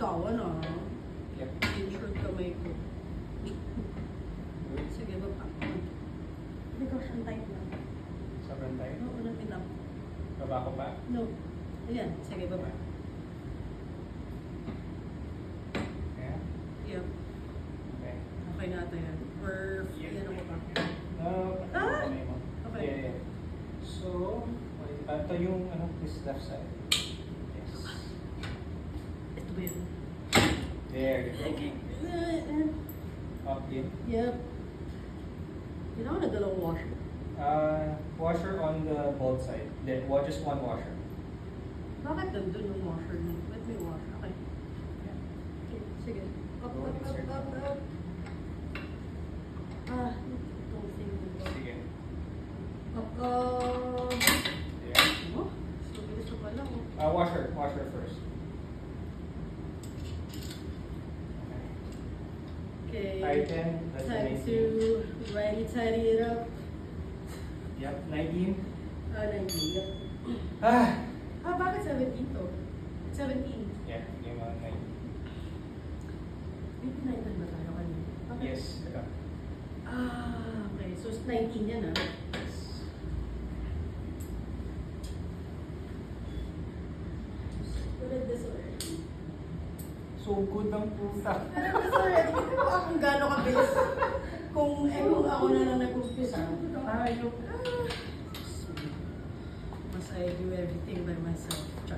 bitawan ah. Yep. Insured kamay ko. Sige. Hindi ko siyang tight lang. Sobrang tayo. No, unang pinap. Baba ko pa. No. Ayan, sige, baba. Ayan. Yep. Okay. Okay na ata yan. Or, yan ako pa. No. Ah! Okay. Yeah, yeah. So, ito yung ano, this left side. Yes. Ito ba yun? There you. Up in. Yep. Na ako nagdalawang washer. Uh, washer on the both side. Then, wa- just one washer. Bakit nandun yung washer niya? Ba't may washer? Okay. Okay, sige. Up, up, up, up, up. Ah, itong thing. Sige. Up, up. There. Oh, so bilis na pala. oh. Uh, washer. Washer first. Okay. Tighten. That's Time main to thing. ready tidy it up. Yep. 19. Ah, 19. Yep. Ah! Ah, bakit 17 to? 17. Yeah. Yung mga 19. May pinaitan ba tayo kanina? Bakit? Yes. Ito. Ah, okay. So, 19 yan ah. Yes. So good ang puta. Tulad this already. Ako na lang nag-umpisa. Ayok. Ah. Mas I do everything by myself. Char.